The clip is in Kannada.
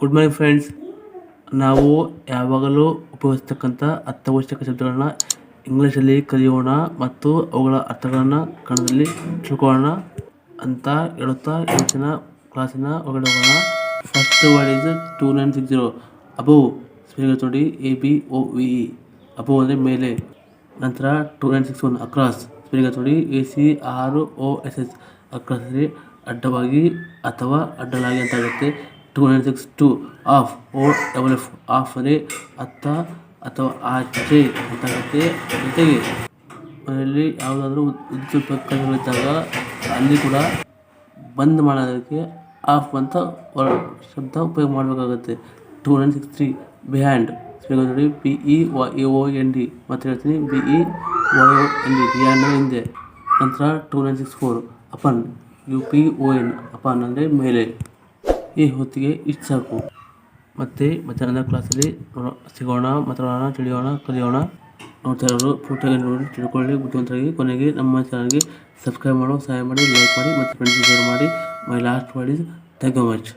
ಗುಡ್ ಮಾರ್ನಿಂಗ್ ಫ್ರೆಂಡ್ಸ್ ನಾವು ಯಾವಾಗಲೂ ಉಪಯೋಗಿಸ್ತಕ್ಕಂಥ ಅತ್ಯವಶ್ಯಕ ಶಬ್ದಗಳನ್ನ ಇಂಗ್ಲೀಷಲ್ಲಿ ಕಲಿಯೋಣ ಮತ್ತು ಅವುಗಳ ಅರ್ಥಗಳನ್ನು ಕನ್ನಡದಲ್ಲಿ ತಿಳ್ಕೊಳ್ಳೋಣ ಅಂತ ಹೇಳುತ್ತಾ ಇವತ್ತಿನ ಕ್ಲಾಸಿನ ಒಳಗಡೆ first word is two nine six zero above speaker ನೋಡಿ A B O V E above ಅಂದರೆ ಮೇಲೆ. ನಂತರ two nine six one across ನೋಡಿ A C R O S S across ಅಡ್ಡವಾಗಿ ಅಥವಾ ಅಡ್ಡಲಾಗಿ ಅಂತ ಆಗುತ್ತೆ. Two hundred six two off O double F off ರೇ ಅತ್ತ ಅಥವಾ ಆಚೆ ಅಂತ ಆಗುತ್ತೆ ಜೊತೆಗೆ. ಮನೆಯಲ್ಲಿ ಯಾವುದಾದ್ರೂ ವಿದ್ಯುತ್ ಉಪಕರಣಗಳಿದ್ದಾಗ ಅಲ್ಲಿ ಕೂಡ ಬಂದ್ ಮಾಡೋದಕ್ಕೆ ಆಫ್ ಅಂತ ಶಬ್ದ ಉಪಯೋಗ ಮಾಡಬೇಕಾಗುತ್ತೆ. Two nine six three behind ನೋಡಿ B E A O N D ಮತ್ತೆ ಹೇಳ್ತೀನಿ. B E O N D behind ಹಿಂದೆ. ನಂತರ two nine six four upon U P O N upon ಅಂದರೆ ಮೇಲೆ. ಈ ಹೊತ್ತಿಗೆ ಇಷ್ಟು ಸಾಕು. ಮತ್ತೆ ಮಧ್ಯಾಹ್ನದ ಕ್ಲಾಸಲ್ಲಿ ನೋಡೋ, ಸಿಗೋಣ, ಮಾತಾಡೋಣ, ತಿಳಿಯೋಣ, ಕಲಿಯೋಣ ನೋಡ್ತಾ ಇರೋರು ಪೂರ್ತಿಯಾಗಿ ನೋಡಿ ತಿಳ್ಕೊಳ್ಳಿ. ಬುದ್ಧಿವಂತರಾಗಿ ಕೊನೆಗೆ ನಮ್ಮ ಚಾನಲ್ಗೆ ಸಬ್ಸ್ಕ್ರೈಬ್ ಮಾಡೋ, ಸಹಾಯ ಮಾಡಿ ಲೈಕ್ ಮಾಡಿ, ಮತ್ತು ಫ್ರೆಂಡ್ಸ್ ಶೇರ್ ಮಾಡಿ. My last word is thank you much